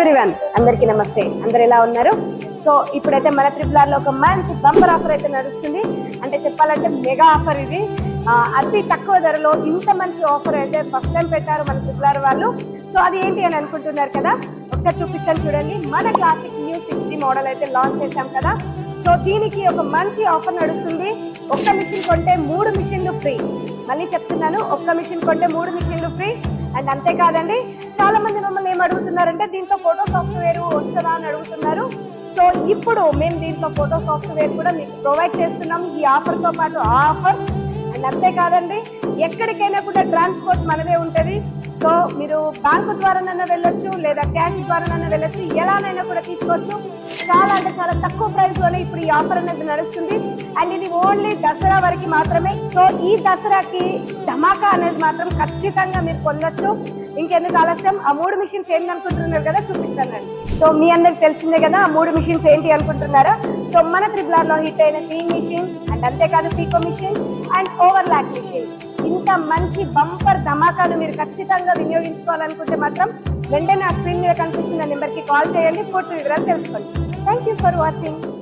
Everyone అందరికీ నమస్తే. అందరు ఎలా ఉన్నారు? సో ఇప్పుడైతే మన త్రిపులార్లో ఒక మంచి బంపర్ ఆఫర్ అయితే నడుస్తుంది. అంటే చెప్పాలంటే మెగా ఆఫర్ ఇది. అతి తక్కువ ధరలో ఇంత మంచి ఆఫర్ అయితే ఫస్ట్ టైం పెట్టారు మన త్రిపులార్ వాళ్ళు. సో అది ఏంటి అని అనుకుంటున్నారు కదా? ఒకసారి చూపిస్తాను చూడండి. మన క్లాసిక్ న్యూ సిక్స్టీ మోడల్ అయితే లాంచ్ చేశాం కదా. సో దీనికి ఒక మంచి ఆఫర్ నడుస్తుంది. ఒక్క మిషన్ కొంటే మూడు మిషన్లు ఫ్రీ. మళ్ళీ చెప్తున్నాను. ఒక్క మిషన్ కొంటే మూడు మిషన్లు ఫ్రీ. అండ్ అంతేకాదండి చాలా మంది మమ్మల్ని ఏం అడుగుతున్నారంటే దీంట్లో ఫోటో సాఫ్ట్వేర్ వస్తుందా? అని అడుగుతున్నారు. సో ఇప్పుడు మేము దీంట్లో ఫోటో సాఫ్ట్వేర్ కూడా మీకు ప్రొవైడ్ చేస్తున్నాం. ఈ ఆఫర్తో పాటు ఆ ఆఫర్ అండ్ అంతేకాదండి ఎక్కడికైనా కూడా ట్రాన్స్పోర్ట్ మనదే ఉంటుంది. సో మీరు బ్యాంకు ద్వారానైనా వెళ్ళొచ్చు లేదా క్యాష్ ద్వారానైనా వెళ్ళొచ్చు ఎలానైనా కూడా తీసుకోవచ్చు. చాలా అంటే చాలా తక్కువ ప్రైస్లోనే ఇప్పుడు ఈ ఆఫర్ అనేది నడుస్తుంది. అండ్ ఇది ఓన్లీ దసరా వరకు మాత్రమే. సో ఈ దసరాకి ధమాకా అనేది మాత్రం ఖచ్చితంగా మీరు పొందొచ్చు. ఇంకెందుకు ఆలస్యం? ఆ మూడు మిషన్స్ ఏంటి అనుకుంటున్నారు కదా? చూపిస్తానండి సో మీ అందరికి తెలిసిందే కదా ఆ మూడు మిషన్స్ ఏంటి అనుకుంటున్నారా? సో మన త్రిబుల్లో హిట్ అయిన సీ మిషన్ అండ్ అంతేకాదు pico machine and overlock machine ఇంత మంచి బంపర్ ధమాకాలు మీరు ఖచ్చితంగా వినియోగించుకోవాలనుకుంటే మాత్రం వెంటనే ఆ స్క్రీన్ మీద కనిపిస్తున్న నెంబర్కి కాల్ చేయండి పూర్తి వివరాలు తెలుసుకోండి. Thank you for watching